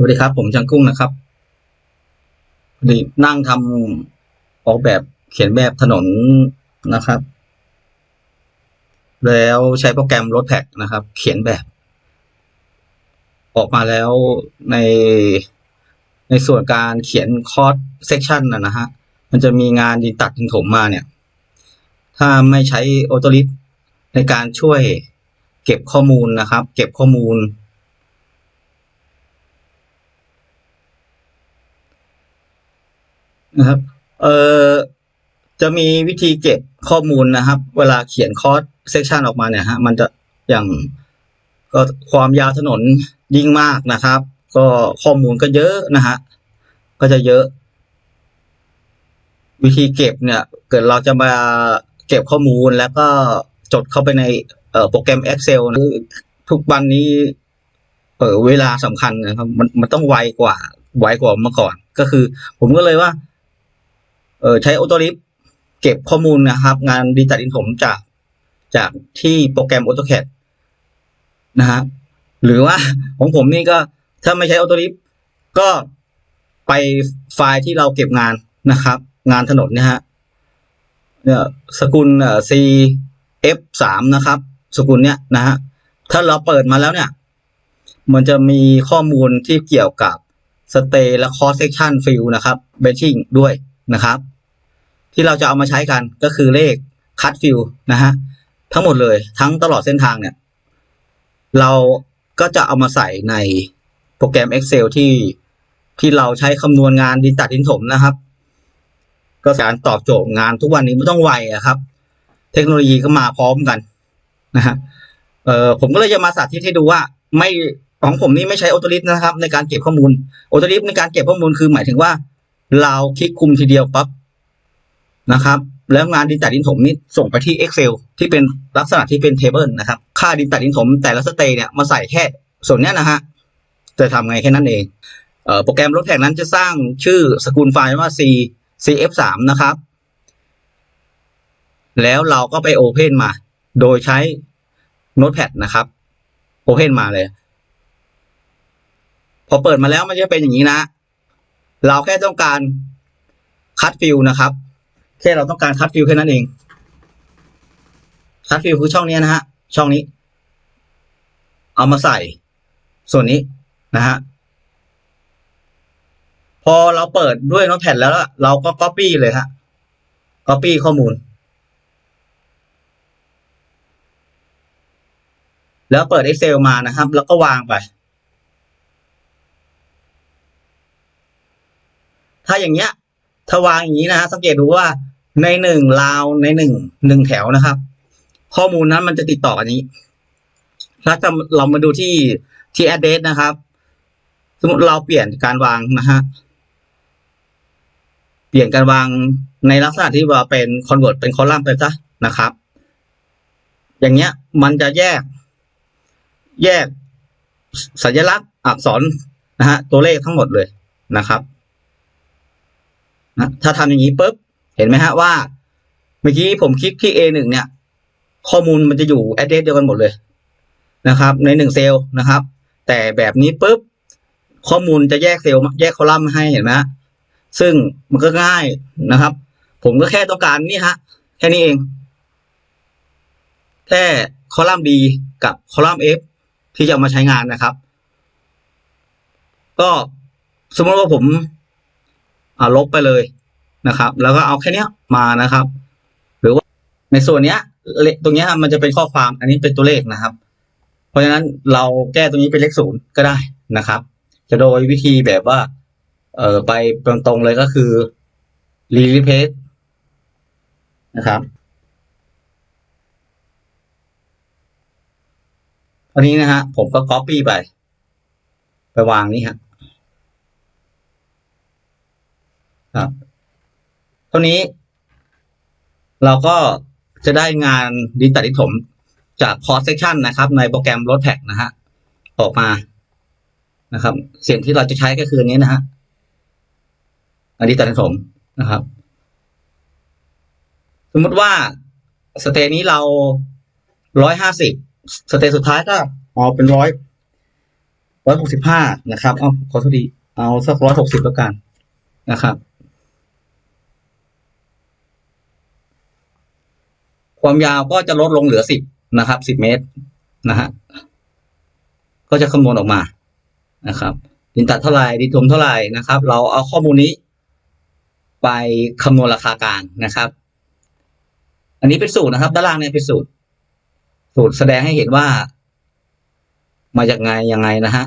สวัสดีครับ ผมจังกุ้งนะครับพอดีนั่งทำออกแบบเขียนแบบถนนนะครับ แล้วใช้โปรแกรมรถแพ็กนะครับ เขียนแบบ ออกมาแล้วในในส่วนการเขียนคอร์สเซกชันนะนะฮะ มันจะมีงานดินตัดดินถมมาเนี่ย ถ้าไม่ใช้ออโตลิสในการช่วยเก็บข้อมูลนะครับ เก็บข้อมูล นะครับ เอ่อจะมีวิธีเก็บข้อมูลนะครับ เวลาเขียนคอร์สเซกชันออกมาเนี่ยฮะมันจะอย่างก็ความยาวถนนยิ่งมากนะครับ ก็ข้อมูลก็เยอะนะฮะก็จะเยอะ วิธีเก็บเนี่ย เกิดเราจะมาเก็บข้อมูลแล้วก็จดเข้าไปในโปรแกรม Excel นะทุกวันนี้เออเวลาสำคัญนะครับ มันมันต้องไวกว่าไวกว่าเมื่อก่อน ก็คือ ผมก็เลยว่า เออใช้ออโตลิฟเก็บข้อมูลนะครับ งานดิจิตอลอินผมจากจากที่โปรแกรม AutoCAD นะฮะหรือว่าของผมนี่ก็ถ้าไม่ใช้ออโตลิฟก็ไปไฟล์ที่เราเก็บงานนะครับ งานถนนเนี่ยฮะเนี่ยสกุลเอ่อ C F สามนะครับ สกุลเนี้ยนะฮะถ้าเราเปิดมาแล้วเนี่ย มันจะมีข้อมูลที่เกี่ยวกับสเตย์และ cross section fill นะครับ batching ด้วย นะครับ ที่เราจะเอามาใช้กันก็คือเลข cut fill นะฮะทั้งหมดเลยทั้งตลอดเส้นทางเนี่ย เราก็จะเอามาใส่ในโปรแกรม Excel ที่ที่เราใช้คำนวณงานดินตัดดินถมนะครับ ก็การตอบโจทย์งานทุกวันนี้ไม่ต้องไวอะครับ เทคโนโลยีก็มาพร้อมกันนะฮะเอ่อผมก็เลยจะมาสาธิตให้ดูว่า ไม่ของผมนี่ไม่ใช้ออโตลิสนะครับ ในการเก็บข้อมูลออโตลิสในการเก็บข้อมูลคือหมายถึงว่า เราคลิกคุมทีเดียวปั๊บนะครับ แล้วงานดินตัดดินถมนี่ส่งไปที่ Excel ที่เป็นลักษณะที่เป็นเทเบิลนะครับ ค่าดินตัดดินถมแต่ละสเตย์เนี่ยมาใส่แค่ส่วนเนี้ยนะฮะจะทำไงแค่นั้นเองเอ่อโปรแกรมรถแท็กนั้นจะสร้างชื่อสกุลไฟล์ว่า C CF3 นะครับ แล้วเราก็ไปโอเพนมา โดยใช้โน้ตแพดนะครับโอเพนมาเลย พอเปิดมาแล้วมันจะเป็นอย่างนี้นะ เราแค่ต้องการคัดฟิลนะครับ แค่เราต้องการคัดฟิลแค่นั้นเอง คัดฟิลคือช่องนี้นะฮะ ช่องนี้ เอามาใส่ ส่วนนี้นะฮะ พอเราเปิดด้วยโน้ตแพดแล้ว เราก็ Copy เลยฮะ Copy ข้อมูล แล้วเปิด Excel มานะครับ แล้วก็วางไป ถ้าอย่างเงี้ยถ้าวางอย่างนี้นะฮะสังเกตดูว่าในหนึ่งราวในหนึ่งหนึ่งแถวนะครับ ข้อมูลนั้นมันจะติดต่อกันนี้ถ้าจะเรามาดูที่ที่ address นะครับ สมมติเราเปลี่ยนการวางนะฮะเปลี่ยนการวางในลักษณะที่ว่าเป็น convert เป็นคอลัมน์ไปซะนะครับ อย่างเงี้ยมันจะแยก แยกสัญลักษณ์อักษรนะฮะตัวเลขทั้งหมดเลยนะครับ นะถ้าทำอย่างนี้ปุ๊บเห็นไหมฮะว่า เมื่อกี้ผมคลิกที่ A1 เนี่ย ข้อมูลมันจะอยู่ address เดียวกันหมดเลยนะครับ ในหนึ่งเซลล์นะครับ แต่แบบนี้ปุ๊บข้อมูลจะแยกเซลล์แยกคอลัมน์ให้เห็นไหมฮะซึ่งมันก็ง่ายนะครับ ผมก็แค่ต้องการนี่ฮะแค่นี้เอง แค่คอลัมน์ D กับคอลัมน์ F ที่จะมาใช้งานนะครับ ก็สมมติว่าผม ลบไปเลยนะครับ แล้วก็เอาแค่เนี้ยมานะครับ หรือว่าในส่วนเนี้ยเลตรงเนี้ยมันจะเป็นข้อความอันนี้เป็นตัวเลขนะครับ เพราะฉะนั้นเราแก้ตรงนี้เป็นเลขศูนย์ก็ได้นะครับ จะโดยวิธีแบบว่า เออไปตรงๆเลยก็คือ รีลิเพสนะครับอันนี้นะฮะผมก็ copy ไป ไปวางนี่ฮะ ครับเท่านี้ เราก็จะได้งานดินตัดดิถมจาก cross section นะครับ ในโปรแกรม r o a d p a c นะฮะออกมานะครับ เสียงที่เราจะใช้ก็คืออันนี้นะฮะอันนี้ตัดดิถมนะครับ สมมติว่าสเตนี้เราร้อยห้าสิบสเตสุดท้ายก็เอาเป็นร้อยร้อยหกสิบห้านะครับ เอาขอโทษทีเอาสักร้อยหกสิบแล้วกันนะครับ ความยาวก็จะลดลงเหลือสิบนะครับสิบเมตรนะฮะก็จะคำนวณออกมานะครับ ดินตัดเท่าไหร่ดินถมเท่าไหร่นะครับ เราเอาข้อมูลนี้ ไปคำนวณราคากลางนะครับ อันนี้เป็นสูตรนะครับ ด้านล่างเนี่ยเป็นสูตร สูตรแสดงให้เห็นว่า มาจากไงยังไงนะฮะ